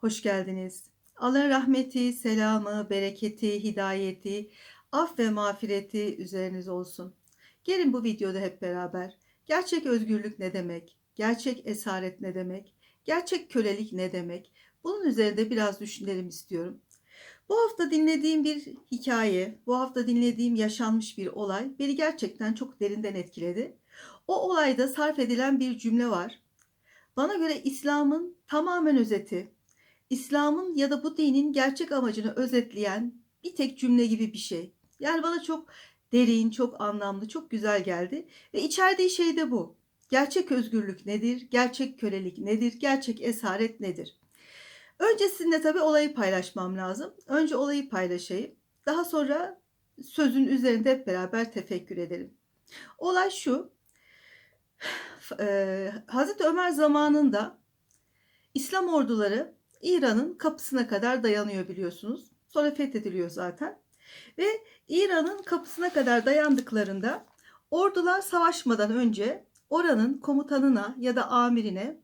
Hoş geldiniz. Allah rahmeti, selamı, bereketi, hidayeti, af ve mağfireti üzeriniz olsun. Gelin bu videoda hep beraber gerçek özgürlük ne demek, gerçek esaret ne demek, gerçek kölelik ne demek bunun üzerinde biraz düşünelim istiyorum. Bu hafta dinlediğim bir hikaye, bu hafta dinlediğim yaşanmış bir olay beni gerçekten çok derinden etkiledi. O olayda sarf edilen bir cümle var. Bana göre İslam'ın tamamen özeti, İslam'ın ya da bu dinin gerçek amacını özetleyen bir tek cümle gibi bir şey. Yani bana çok derin, çok anlamlı, çok güzel geldi. Ve içerdiği şey de bu. Gerçek özgürlük nedir? Gerçek kölelik nedir? Gerçek esaret nedir? Önce sizinle tabii olayı paylaşmam lazım. Önce olayı paylaşayım. Daha sonra sözün üzerinde hep beraber tefekkür edelim. Olay şu. Eee, Hazreti Ömer zamanında İslam orduları İran'ın kapısına kadar dayanıyor biliyorsunuz. Sonra fethediliyor zaten. Ve İran'ın kapısına kadar dayandıklarında ordular savaşmadan önce oranın komutanına ya da amirine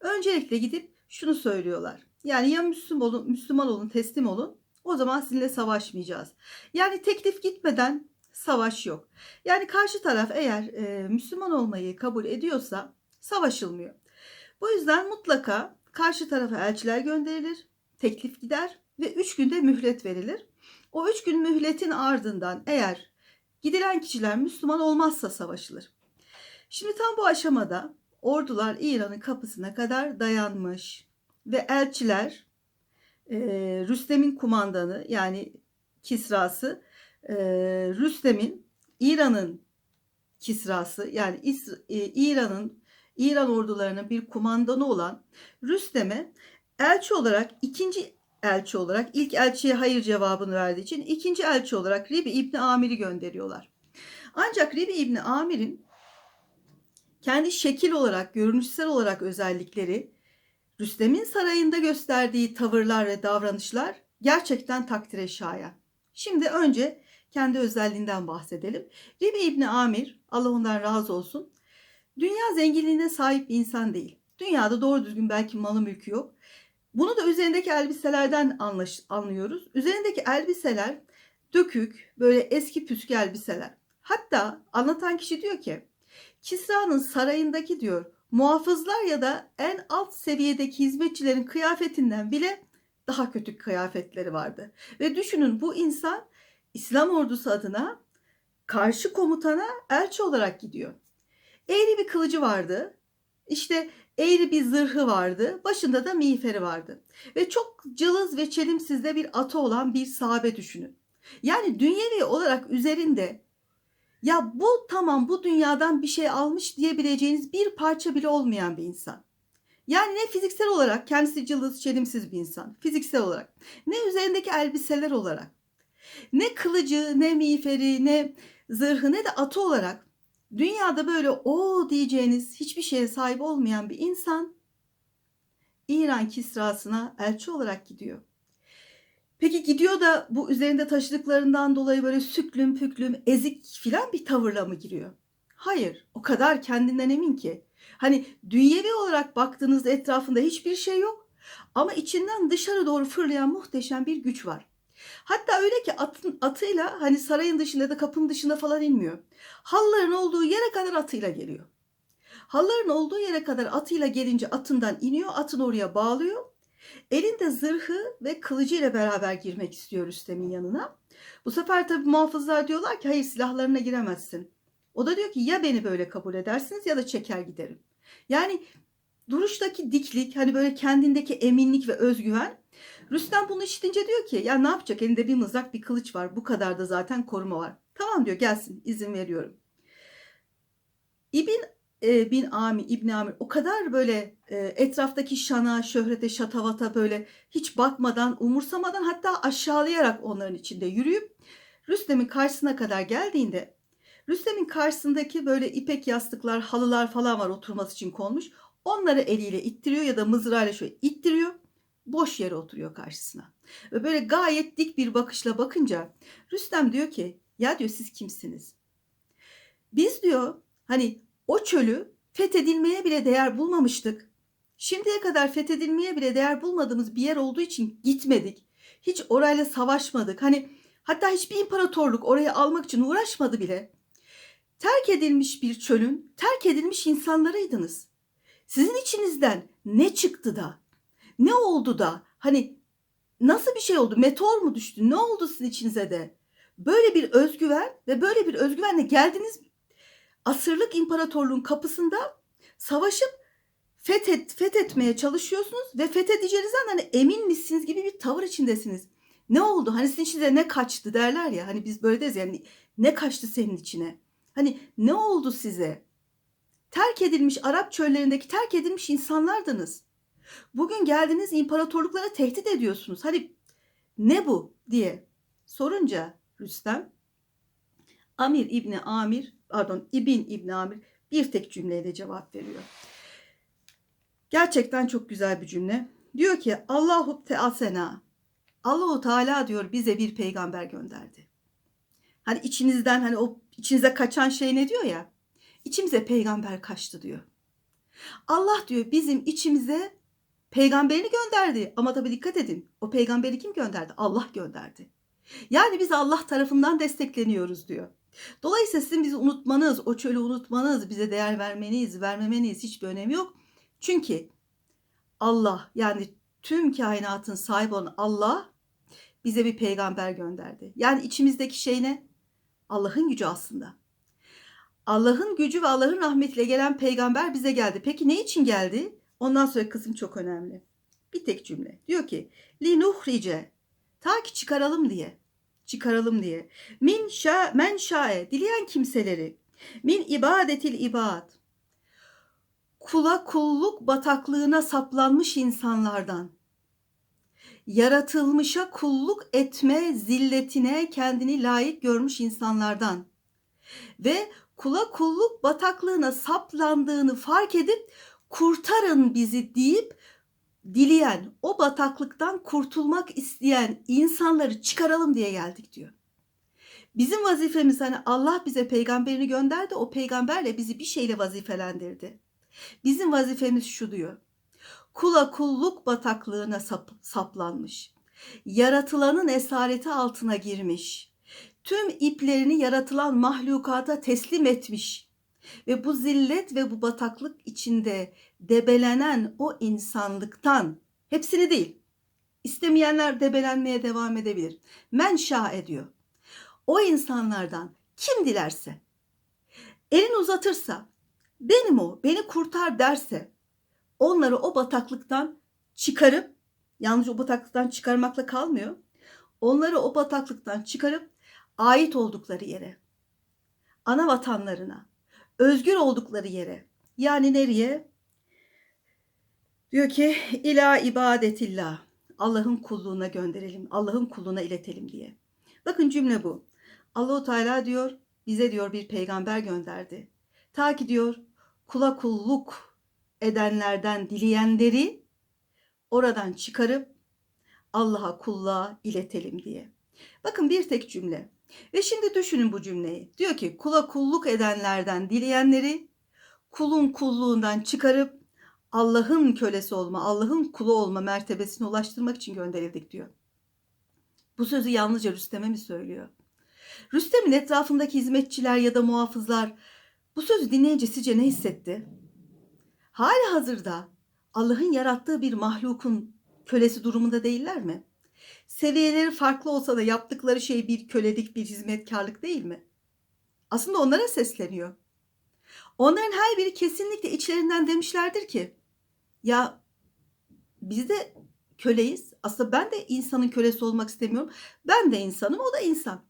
öncelikle gidip şunu söylüyorlar. Yani ya Müslüman olun, Müslüman olun, teslim olun. O zaman sizinle savaşmayacağız. Yani teklif gitmeden savaş yok. Yani karşı taraf eğer e, Müslüman olmayı kabul ediyorsa savaşılmıyor. Bu yüzden mutlaka karşı tarafa elçiler gönderilir, teklif gider ve 3 günde mühlet verilir. O 3 gün mühletin ardından eğer gidilen kişiler Müslüman olmazsa savaşılır. Şimdi tam bu aşamada ordular İran'ın kapısına kadar dayanmış ve elçiler e, Rüstem'in kumandanı yani Kisrası e, Rüstem'in İran'ın Kisrası yani e, İran'ın İran ordularının bir kumandanı olan Rüstem'e elçi olarak ikinci elçi olarak ilk elçiye hayır cevabını verdiği için ikinci elçi olarak Ribi İbni Amir'i gönderiyorlar. Ancak Ribi İbni Amir'in kendi şekil olarak, görünüşsel olarak özellikleri, Rüstem'in sarayında gösterdiği tavırlar ve davranışlar gerçekten takdire şayan. Şimdi önce kendi özelliğinden bahsedelim. Ribi İbni Amir, Allah ondan razı olsun, Dünya zenginliğine sahip insan değil. Dünyada doğru düzgün belki malı mülkü yok. Bunu da üzerindeki elbiselerden anlaş, anlıyoruz. Üzerindeki elbiseler dökük, böyle eski püskü elbiseler. Hatta anlatan kişi diyor ki, Kisra'nın sarayındaki diyor, muhafızlar ya da en alt seviyedeki hizmetçilerin kıyafetinden bile daha kötü kıyafetleri vardı. Ve düşünün bu insan İslam ordusu adına karşı komutana elçi olarak gidiyor. Eğri bir kılıcı vardı. İşte eğri bir zırhı vardı. Başında da miğferi vardı. Ve çok cılız ve çelimsiz de bir atı olan bir sahabe düşünün. Yani dünyevi olarak üzerinde ya bu tamam bu dünyadan bir şey almış diyebileceğiniz bir parça bile olmayan bir insan. Yani ne fiziksel olarak kendisi cılız çelimsiz bir insan fiziksel olarak ne üzerindeki elbiseler olarak ne kılıcı ne miğferi ne zırhı ne de atı olarak Dünyada böyle o diyeceğiniz hiçbir şeye sahip olmayan bir insan İran Kisrasına elçi olarak gidiyor. Peki gidiyor da bu üzerinde taşıdıklarından dolayı böyle süklüm püklüm ezik filan bir tavırla mı giriyor? Hayır, o kadar kendinden emin ki. Hani dünyevi olarak baktığınızda etrafında hiçbir şey yok ama içinden dışarı doğru fırlayan muhteşem bir güç var. Hatta öyle ki atın, atıyla hani sarayın dışında da kapının dışında falan inmiyor. Halların olduğu yere kadar atıyla geliyor. Halların olduğu yere kadar atıyla gelince atından iniyor, atın oraya bağlıyor. Elinde zırhı ve kılıcı ile beraber girmek istiyor Rüstem'in yanına. Bu sefer tabii muhafızlar diyorlar ki hayır silahlarına giremezsin. O da diyor ki ya beni böyle kabul edersiniz ya da çeker giderim. Yani duruştaki diklik, hani böyle kendindeki eminlik ve özgüven Rüstem bunu işitince diyor ki ya ne yapacak elinde bir mızrak bir kılıç var bu kadar da zaten koruma var. Tamam diyor gelsin izin veriyorum. İbn e, bin Ami, İbn Amir o kadar böyle e, etraftaki şana, şöhrete, şatavata böyle hiç bakmadan, umursamadan hatta aşağılayarak onların içinde yürüyüp Rüstem'in karşısına kadar geldiğinde Rüstem'in karşısındaki böyle ipek yastıklar, halılar falan var oturması için konmuş. Onları eliyle ittiriyor ya da mızrağıyla şöyle ittiriyor boş yere oturuyor karşısına. Ve böyle gayet dik bir bakışla bakınca Rüstem diyor ki ya diyor siz kimsiniz? Biz diyor hani o çölü fethedilmeye bile değer bulmamıştık. şimdiye kadar fethedilmeye bile değer bulmadığımız bir yer olduğu için gitmedik. Hiç orayla savaşmadık. Hani hatta hiçbir imparatorluk orayı almak için uğraşmadı bile. Terk edilmiş bir çölün terk edilmiş insanlarıydınız. Sizin içinizden ne çıktı da? Ne oldu da? Hani nasıl bir şey oldu? Meteor mu düştü? Ne oldu sizin içinize de? Böyle bir özgüven ve böyle bir özgüvenle geldiniz asırlık imparatorluğun kapısında savaşıp fethet, fethetmeye çalışıyorsunuz ve fethedeceğinizden hani emin misiniz gibi bir tavır içindesiniz. Ne oldu? Hani sizin içinize ne kaçtı derler ya. Hani biz böyle deriz yani ne kaçtı senin içine? Hani ne oldu size? Terk edilmiş Arap çöllerindeki terk edilmiş insanlardınız. Bugün geldiniz imparatorluklara tehdit ediyorsunuz. Hani ne bu diye sorunca Rüstem Amir İbni Amir pardon İbn İbni Amir bir tek cümleyle cevap veriyor. Gerçekten çok güzel bir cümle. Diyor ki Allahu Teasena Allahu Teala diyor bize bir peygamber gönderdi. Hani içinizden hani o içinize kaçan şey ne diyor ya? İçimize peygamber kaçtı diyor. Allah diyor bizim içimize peygamberini gönderdi. Ama tabii dikkat edin. O peygamberi kim gönderdi? Allah gönderdi. Yani biz Allah tarafından destekleniyoruz diyor. Dolayısıyla sizin bizi unutmanız, o çölü unutmanız, bize değer vermeniz, vermemeniz hiçbir önemi yok. Çünkü Allah yani tüm kainatın sahibi olan Allah bize bir peygamber gönderdi. Yani içimizdeki şey ne? Allah'ın gücü aslında. Allah'ın gücü ve Allah'ın rahmetiyle gelen peygamber bize geldi. Peki ne için geldi? Ondan sonra kısım çok önemli. Bir tek cümle. Diyor ki li nuhrice ta ki çıkaralım diye. Çıkaralım diye. Min şa men şae dileyen kimseleri. Min ibadetil ibad. Kula kulluk bataklığına saplanmış insanlardan. Yaratılmışa kulluk etme zilletine kendini layık görmüş insanlardan. Ve kula kulluk bataklığına saplandığını fark edip kurtarın bizi deyip dileyen, o bataklıktan kurtulmak isteyen insanları çıkaralım diye geldik diyor. Bizim vazifemiz hani Allah bize peygamberini gönderdi, o peygamberle bizi bir şeyle vazifelendirdi. Bizim vazifemiz şu diyor. Kula kulluk bataklığına sap, saplanmış. Yaratılanın esareti altına girmiş. Tüm iplerini yaratılan mahlukata teslim etmiş ve bu zillet ve bu bataklık içinde debelenen o insanlıktan hepsini değil istemeyenler debelenmeye devam edebilir. Men şa ediyor. O insanlardan kim dilerse elini uzatırsa benim o beni kurtar derse onları o bataklıktan çıkarıp yalnız o bataklıktan çıkarmakla kalmıyor. Onları o bataklıktan çıkarıp ait oldukları yere, ana vatanlarına, özgür oldukları yere. Yani nereye? Diyor ki ila ibadetillah. Allah'ın kulluğuna gönderelim. Allah'ın kulluğuna iletelim diye. Bakın cümle bu. Allahu Teala diyor bize diyor bir peygamber gönderdi. Ta ki diyor kula kulluk edenlerden dileyenleri oradan çıkarıp Allah'a kulluğa iletelim diye. Bakın bir tek cümle. Ve şimdi düşünün bu cümleyi. Diyor ki kula kulluk edenlerden dileyenleri kulun kulluğundan çıkarıp Allah'ın kölesi olma, Allah'ın kulu olma mertebesine ulaştırmak için gönderildik diyor. Bu sözü yalnızca Rüstem'e mi söylüyor? Rüstem'in etrafındaki hizmetçiler ya da muhafızlar bu sözü dinleyince sizce ne hissetti? Hali hazırda Allah'ın yarattığı bir mahlukun kölesi durumunda değiller mi? Seviyeleri farklı olsa da yaptıkları şey bir kölelik, bir hizmetkarlık değil mi? Aslında onlara sesleniyor. Onların her biri kesinlikle içlerinden demişlerdir ki ya biz de köleyiz. Aslında ben de insanın kölesi olmak istemiyorum. Ben de insanım, o da insan.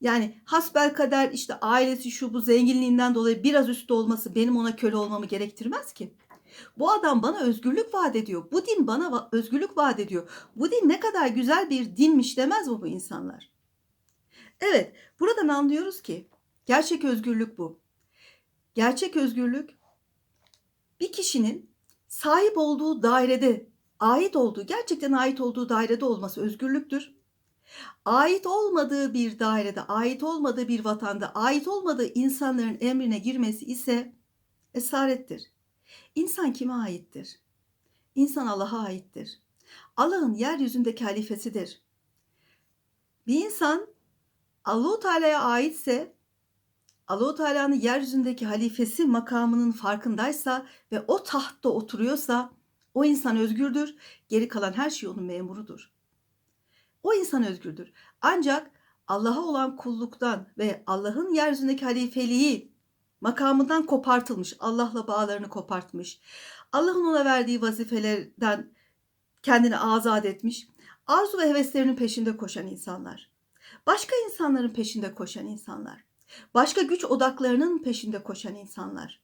Yani hasbel kader işte ailesi şu bu zenginliğinden dolayı biraz üstte olması benim ona köle olmamı gerektirmez ki. Bu adam bana özgürlük vaat ediyor. Bu din bana özgürlük vaat ediyor. Bu din ne kadar güzel bir dinmiş demez mi bu insanlar? Evet, buradan anlıyoruz ki gerçek özgürlük bu. Gerçek özgürlük bir kişinin sahip olduğu dairede, ait olduğu, gerçekten ait olduğu dairede olması özgürlüktür. Ait olmadığı bir dairede, ait olmadığı bir vatanda, ait olmadığı insanların emrine girmesi ise esarettir. İnsan kime aittir? İnsan Allah'a aittir. Allah'ın yeryüzündeki halifesidir. Bir insan Allahu Teala'ya aitse Allahu Teala'nın yeryüzündeki halifesi makamının farkındaysa ve o tahtta oturuyorsa o insan özgürdür. Geri kalan her şey onun memurudur. O insan özgürdür. Ancak Allah'a olan kulluktan ve Allah'ın yeryüzündeki halifeliği makamından kopartılmış, Allah'la bağlarını kopartmış, Allah'ın ona verdiği vazifelerden kendini azat etmiş, arzu ve heveslerinin peşinde koşan insanlar, başka insanların peşinde koşan insanlar, başka güç odaklarının peşinde koşan insanlar,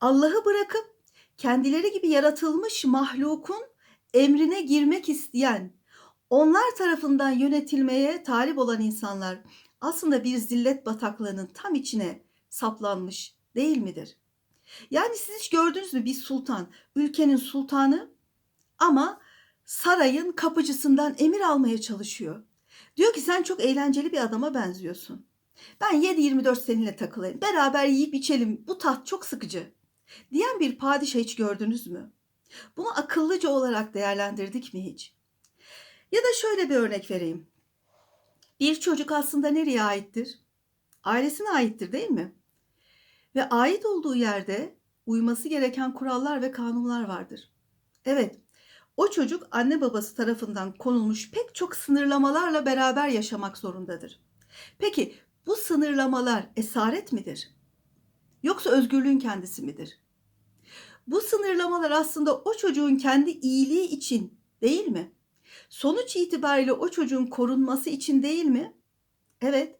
Allah'ı bırakıp kendileri gibi yaratılmış mahlukun emrine girmek isteyen, onlar tarafından yönetilmeye talip olan insanlar aslında bir zillet bataklığının tam içine saplanmış değil midir? Yani siz hiç gördünüz mü bir sultan, ülkenin sultanı ama sarayın kapıcısından emir almaya çalışıyor. Diyor ki sen çok eğlenceli bir adama benziyorsun. Ben 7-24 seninle takılayım. Beraber yiyip içelim. Bu taht çok sıkıcı. Diyen bir padişah hiç gördünüz mü? Bunu akıllıca olarak değerlendirdik mi hiç? Ya da şöyle bir örnek vereyim. Bir çocuk aslında nereye aittir? Ailesine aittir değil mi? Ve ait olduğu yerde uyması gereken kurallar ve kanunlar vardır. Evet, o çocuk anne babası tarafından konulmuş pek çok sınırlamalarla beraber yaşamak zorundadır. Peki bu sınırlamalar esaret midir? Yoksa özgürlüğün kendisi midir? Bu sınırlamalar aslında o çocuğun kendi iyiliği için değil mi? Sonuç itibariyle o çocuğun korunması için değil mi? Evet.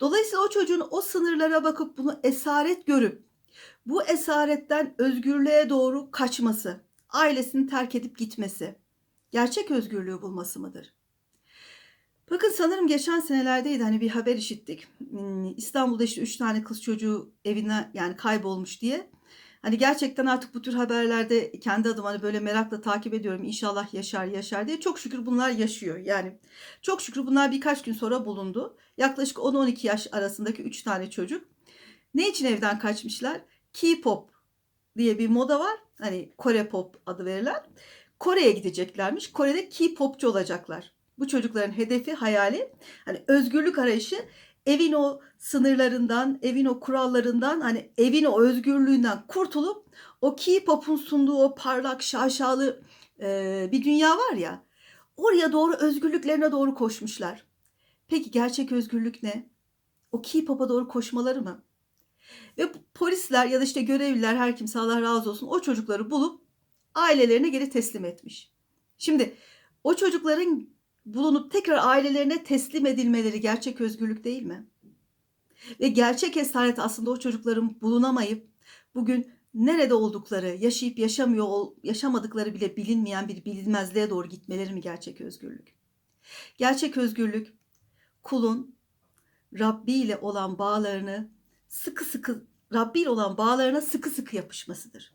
Dolayısıyla o çocuğun o sınırlara bakıp bunu esaret görüp bu esaretten özgürlüğe doğru kaçması, ailesini terk edip gitmesi, gerçek özgürlüğü bulması mıdır? Bakın sanırım geçen senelerdeydi hani bir haber işittik. Hmm, İstanbul'da işte üç tane kız çocuğu evine yani kaybolmuş diye. Hani gerçekten artık bu tür haberlerde kendi adıma hani böyle merakla takip ediyorum. İnşallah yaşar yaşar diye. Çok şükür bunlar yaşıyor. Yani çok şükür bunlar birkaç gün sonra bulundu. Yaklaşık 10-12 yaş arasındaki 3 tane çocuk. Ne için evden kaçmışlar? K-pop diye bir moda var. Hani Kore pop adı verilen. Kore'ye gideceklermiş. Kore'de K-popçu olacaklar. Bu çocukların hedefi, hayali hani özgürlük arayışı evin o sınırlarından, evin o kurallarından, hani evin o özgürlüğünden kurtulup o K-pop'un sunduğu o parlak, şaşalı e, bir dünya var ya. Oraya doğru özgürlüklerine doğru koşmuşlar. Peki gerçek özgürlük ne? O K-pop'a doğru koşmaları mı? Ve polisler ya da işte görevliler her kimse Allah razı olsun o çocukları bulup ailelerine geri teslim etmiş. Şimdi o çocukların bulunup tekrar ailelerine teslim edilmeleri gerçek özgürlük değil mi? Ve gerçek esaret aslında o çocukların bulunamayıp bugün nerede oldukları, yaşayıp yaşamıyor yaşamadıkları bile bilinmeyen bir bilinmezliğe doğru gitmeleri mi gerçek özgürlük? Gerçek özgürlük kulun Rabbi ile olan bağlarını sıkı sıkı Rabbi ile olan bağlarına sıkı sıkı yapışmasıdır.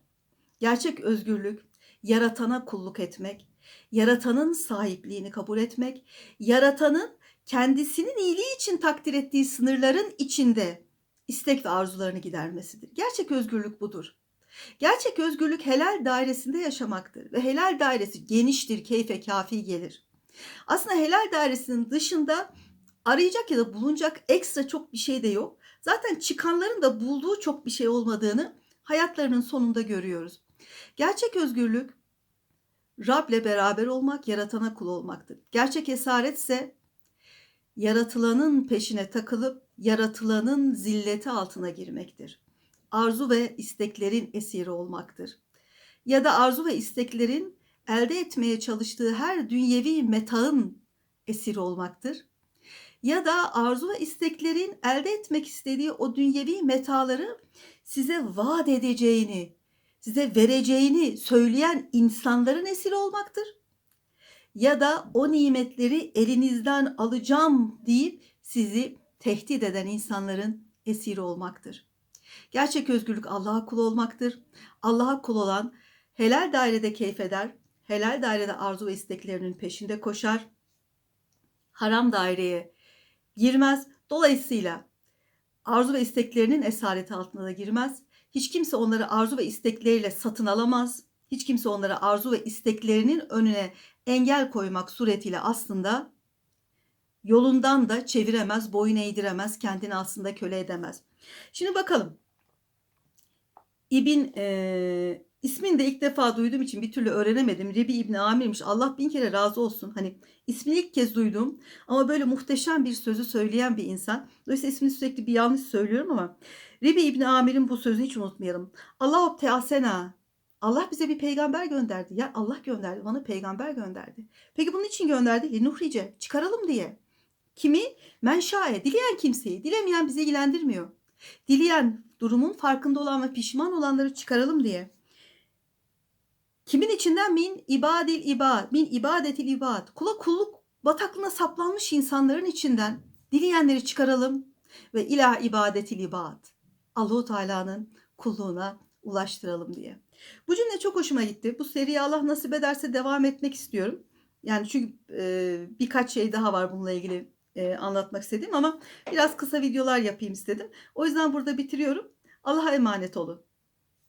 Gerçek özgürlük yaratana kulluk etmek, yaratanın sahipliğini kabul etmek, yaratanın kendisinin iyiliği için takdir ettiği sınırların içinde istek ve arzularını gidermesidir. Gerçek özgürlük budur. Gerçek özgürlük helal dairesinde yaşamaktır ve helal dairesi geniştir, keyfe kafi gelir. Aslında helal dairesinin dışında arayacak ya da bulunacak ekstra çok bir şey de yok. Zaten çıkanların da bulduğu çok bir şey olmadığını hayatlarının sonunda görüyoruz. Gerçek özgürlük Rab'le beraber olmak, yaratana kul olmaktır. Gerçek esaret ise yaratılanın peşine takılıp yaratılanın zilleti altına girmektir. Arzu ve isteklerin esiri olmaktır. Ya da arzu ve isteklerin elde etmeye çalıştığı her dünyevi metağın esiri olmaktır. Ya da arzu ve isteklerin elde etmek istediği o dünyevi metaları size vaat edeceğini, size vereceğini söyleyen insanların esiri olmaktır. Ya da o nimetleri elinizden alacağım deyip sizi tehdit eden insanların esiri olmaktır. Gerçek özgürlük Allah'a kul olmaktır. Allah'a kul olan helal dairede keyfeder, helal dairede arzu ve isteklerinin peşinde koşar. Haram daireye girmez. Dolayısıyla arzu ve isteklerinin esareti altına da girmez. Hiç kimse onları arzu ve istekleriyle satın alamaz. Hiç kimse onlara arzu ve isteklerinin önüne engel koymak suretiyle aslında yolundan da çeviremez, boyun eğdiremez, kendini aslında köle edemez. Şimdi bakalım. İbn e, ismini de ilk defa duyduğum için bir türlü öğrenemedim. Rebi İbn Amir'miş. Allah bin kere razı olsun. Hani ismini ilk kez duydum ama böyle muhteşem bir sözü söyleyen bir insan. Dolayısıyla ismini sürekli bir yanlış söylüyorum ama Rebi İbn Amir'in bu sözünü hiç unutmayalım. Allah teasena. Allah bize bir peygamber gönderdi. Ya Allah gönderdi. Bana peygamber gönderdi. Peki bunun için gönderdi. Linuhrice. Çıkaralım diye. Kimi? Menşae. Dileyen kimseyi. Dilemeyen bizi ilgilendirmiyor. Dileyen durumun farkında olan ve pişman olanları çıkaralım diye. Kimin içinden min ibadil ibad, min ibadetil ibad. Kula kulluk bataklığına saplanmış insanların içinden dileyenleri çıkaralım ve ilah ibadetil ibad. Allahu Teala'nın kulluğuna ulaştıralım diye. Bu cümle çok hoşuma gitti. Bu seriye Allah nasip ederse devam etmek istiyorum. Yani çünkü e, birkaç şey daha var bununla ilgili e, anlatmak istediğim ama biraz kısa videolar yapayım istedim. O yüzden burada bitiriyorum. Allah'a emanet olun.